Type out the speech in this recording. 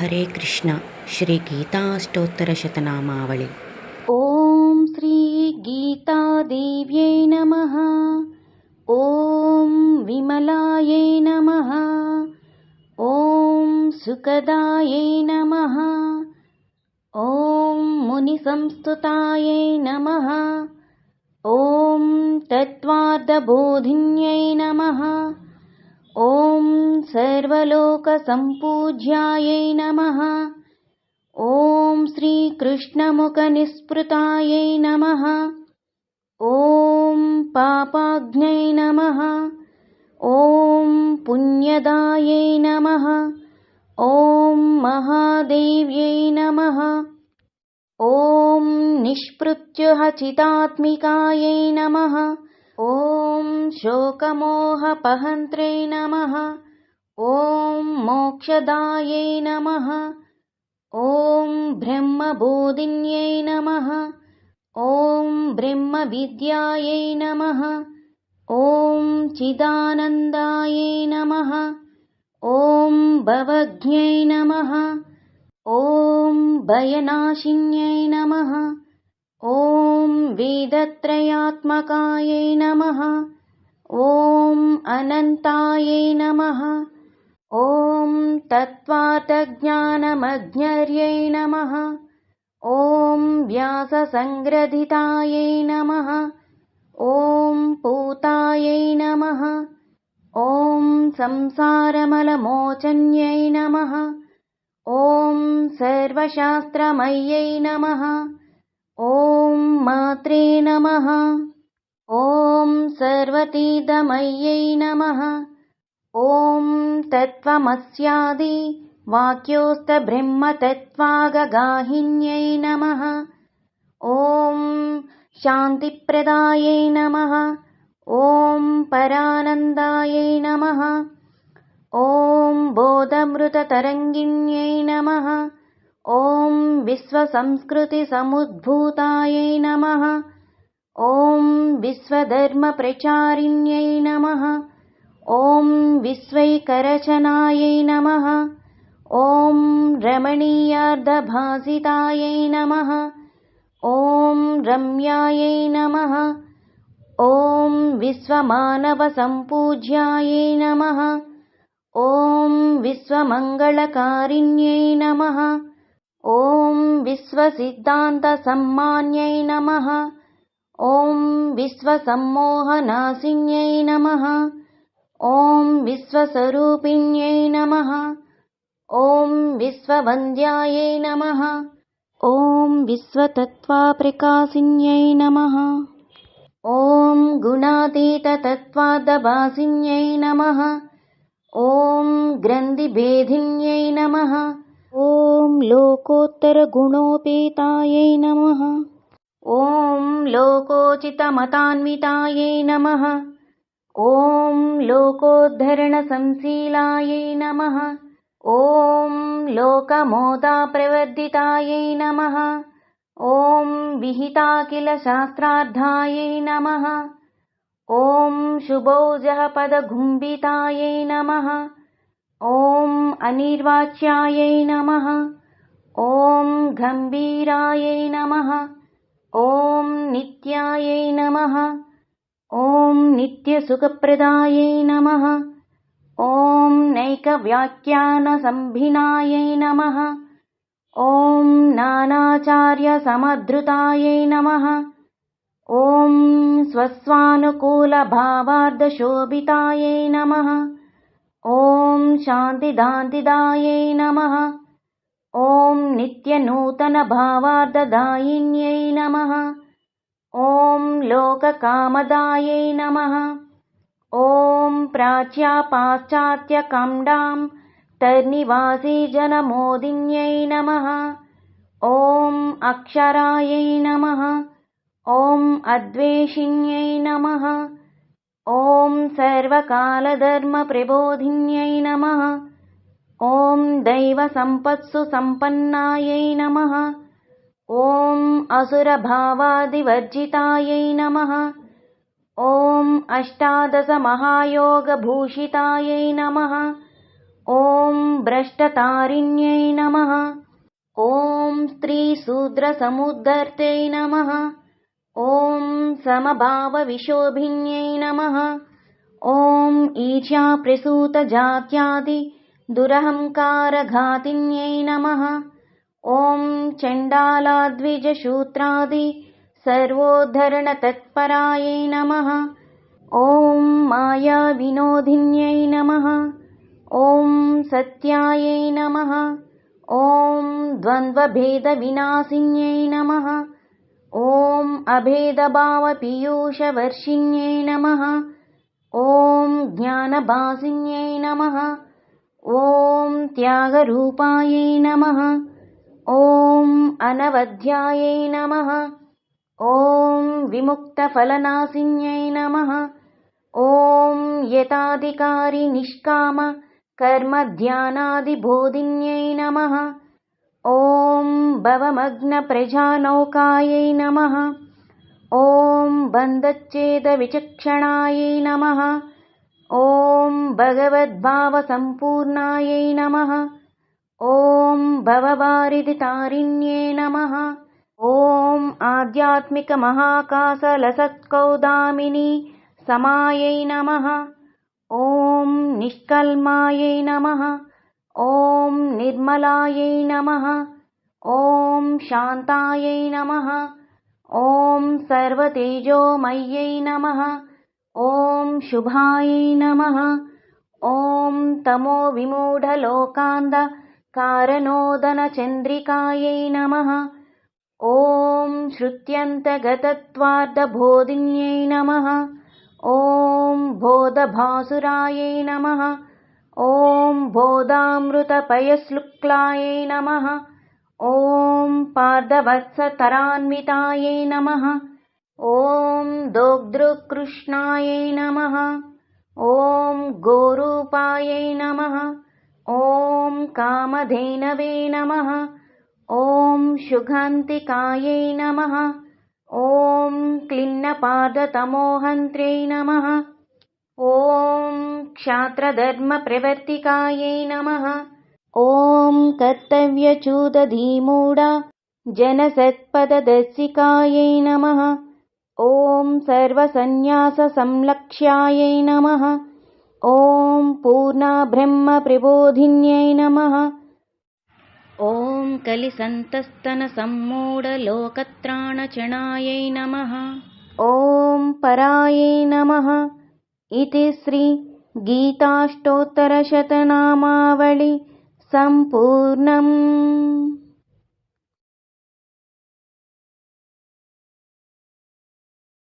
हरे कृष्ण। श्रीगीताष्टोत्तरशतनामावळि ॐ श्रीगीतादेव्यै नमः। ॐ विमलायै नमः। ॐ सुखदायै नमः। ॐ मुनिसंस्तुतायै नमः। ॐ तत्त्वार्थबोधिन्यै नमः ॐ सर्वलोकसम्पूज्यायै नमः। ॐ श्रीकृष्णमुखनिःस्पृतायै नमः। ॐ पापाग्न्यै नमः। ॐ पुण्यदायै नमः। ॐ महादेव्यै नमः। ॐ निष्पृत्युहचितात्मिकायै नमः ॐ शोकमोहपहन्त्रे नमः। ॐ मोक्षदायै नमः। ॐ ब्रह्मबोधिन्यै नमः। ॐ ब्रह्मविद्यायै नमः। ॐ चिदानन्दायै नमः। ॐ भवज्ञै नमः। ॐ भयनाशिन्यै नमः। ॐ वेदत्रयात्मकायै नमः। ॐ अनन्तायै नमः। ॐ तत्त्वार्थज्ञानमज्ञर्यै नमः। ॐ व्याससङ्ग्रथितायै नमः। ॐ पूतायै नमः। ॐ संसारमलमोचन्यै नमः। ॐ सर्वशास्त्रमय्यै नमः ॐ मात्रे नमः। ॐ सर्वतीदमय्यै नमः। ॐ तत्त्वमस्यादि वाक्योस्तब्रह्मतत्त्वागगाहिन्यै नमः। ॐ शान्तिप्रदायै नमः। ॐ परानन्दायै नमः। ॐ बोधमृततरङ्गिण्यै नमः ॐ विश्वसंस्कृतिसमुद्भूतायै नमः। ॐ विश्वधर्मप्रचारिण्यै नमः। ॐ विश्वैकरचनायै नमः। ॐ रमणीयार्धभासितायै नमः। ॐ रम्यायै नमः। ॐ विश्वमानवसम्पूज्यायै नमः। ॐ विश्वमङ्गलकारिण्यै नमः ॐ विश्वसिद्धान्तसम्मान्यै नमः। ॐ विश्वसम्मोहनाशिन्यै नमः। ॐ विश्वस्वरूपिण्यै नमः। ॐ विश्ववन्द्यायै नमः। ॐ विश्वतत्त्वाप्रकाशिन्यै नमः। ॐ गुणातीततत्त्वादभासिन्यै नमः। ॐ ग्रन्थिभेदिन्यै नमः ॐ लोकोत्तरगुणोपेतायै नमः। ॐ लोकोचितमतान्वितायै नमः। ॐ लोकोद्धरणसंशीलायै नमः। ॐ लोकमोदाप्रवर्धितायै नमः। ॐ विहिताखिलशास्त्रार्थायै नमः। ॐ शुभौजःपदगुम्बितायै नमः ॐ अनिर्वाच्यायै नमः। ॐ गम्भीरायै नमः। ॐ नित्यायै नमः। ॐ नित्यसुखप्रदायै नमः। ॐ नैकव्याख्यानसम्भिनायै नमः। ॐ नानाचार्यसमद्धृतायै नमः। ॐ स्वस्वानुकूलभावार्धशोभितायै नमः ॐ शान्तिदान्तिदायै नमः। ॐ नित्यनूतनभावार्धदायिन्यै नमः। ॐ लोककामदायै नमः। ॐ प्राच्यापाश्चात्यकाण्डां तन्निवासी जनमोदिन्यै नमः। ॐ अक्षरायै नमः। ॐ अद्वेषिन्यै नमः ॐ सर्वकालधर्मप्रबोधिन्यै नमः। ॐ दैवसम्पत्सु सम्पन्नायै नमः। ॐ असुरभावादिवर्जितायै नमः। ॐ अष्टादशमहायोगभूषितायै नमः। ॐ भ्रष्टतारिण्यै नमः। ॐ स्त्रीशूद्रसमुद्धर्त्यै नमः ॐ समभावविशोभिन्यै नमः। ॐ ईर्ष्याप्रसूतजात्यादि दुरहङ्कारघातिन्यै नमः। ॐ चण्डालाद्विजशूत्रादि सर्वोद्धरणतत्परायै नमः। ॐ मायाविनोदिन्यै नमः। ॐ सत्यायै नमः। ॐ द्वन्द्वभेदविनाशिन्यै नमः। ॐ अभेदभावपीयूषवर्षिण्यै नमः। ॐ ज्ञानभासिन्यै नमः। ॐ त्यागरूपायै नमः। ॐ अनवध्यायै नमः। ॐ विमुक्तफलनाशिन्यै नमः। ॐ यताधिकारी निष्काम कर्मध्यानादिबोधिन्यै नमः। ॐ भवमग्नप्रजानौकायै नमः ॐ बन्धच्छेदविचक्षणायै नमः। ॐ भगवद्भावसम्पूर्णायै नमः। ॐ भववारिधितारिण्ये नमः। ॐ आध्यात्मिकमहाकाशलसत्कौदामिनी समायै नमः। ॐ निष्कल्मायै नमः। ॐ निर्मलायै नमः। ॐ शान्तायै नमः ॐ सर्वतेजोमय्यै नमः। ॐ शुभायै नमः। ॐ तमोविमूढलोकान्धकारणोदनचन्द्रिकायै नमः। ॐ श्रुत्यन्तगतत्वार्धबोधिन्यै नमः। ॐ बोधभासुरायै नमः। ॐ बोधामृतपयश्लुक्लायै नमः ॐ पार्धवत्सतरान्वितायै नमः। ॐ दोग्धृकृष्णायै नमः। ॐ गोरूपायै नमः। ॐ कामधेनवे नमः। ॐ शुगान्तिकायै नमः। ॐ क्लिन्नपादतमोहन्त्र्यै नमः। ॐ क्षात्रधर्मप्रवर्तिकायै नमः ॐ कर्तव्यच्युतधीमूढा जनसत्पददर्शिकायै नमः। ॐ सर्वसन्न्याससंलक्ष्यायै नमः। ॐ पूर्णाब्रह्मप्रबोधिन्यै नमः। ॐ कलिसन्तस्तनसम्मूढलोकत्राणचणायै नमः। ॐ परायै नमः। इति श्रीगीताष्टोत्तरशतनामावळि सम्पूर्णम्